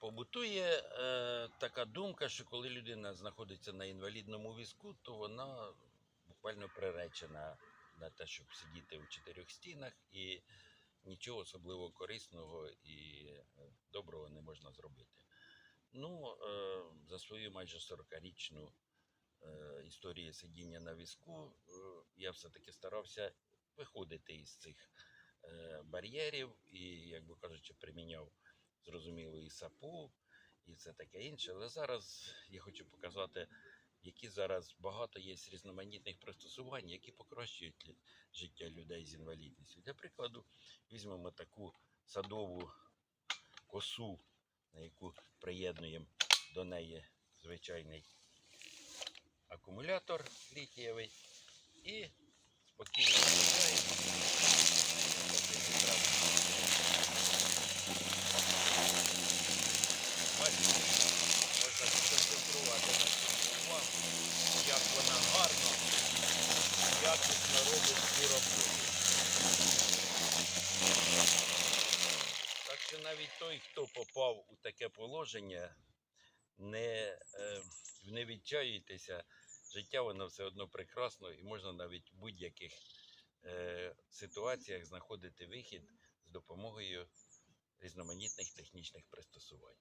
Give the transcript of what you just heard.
Побутує е, така думка, що коли людина знаходиться на інвалідному візку, то вона буквально приречена на те, щоб сидіти у чотирьох стінах, і нічого особливо корисного і е, доброго не можна зробити. Ну, е, за свою майже 40-річну е, історію сидіння на візку, е, я все-таки старався виходити із цих е, бар'єрів і, як би кажучи, приміняв зрозуміло і сапу, і все таке інше. Але зараз я хочу показати, які зараз багато є різноманітних пристосувань, які покращують життя людей з інвалідністю. Для прикладу, візьмемо таку садову косу, на яку приєднуємо до неї звичайний акумулятор літієвий і спокійно що навіть той, хто попав у таке положення, не, е, не відчаюйтеся, життя воно все одно прекрасно і можна навіть в будь-яких е, ситуаціях знаходити вихід з допомогою різноманітних технічних пристосувань.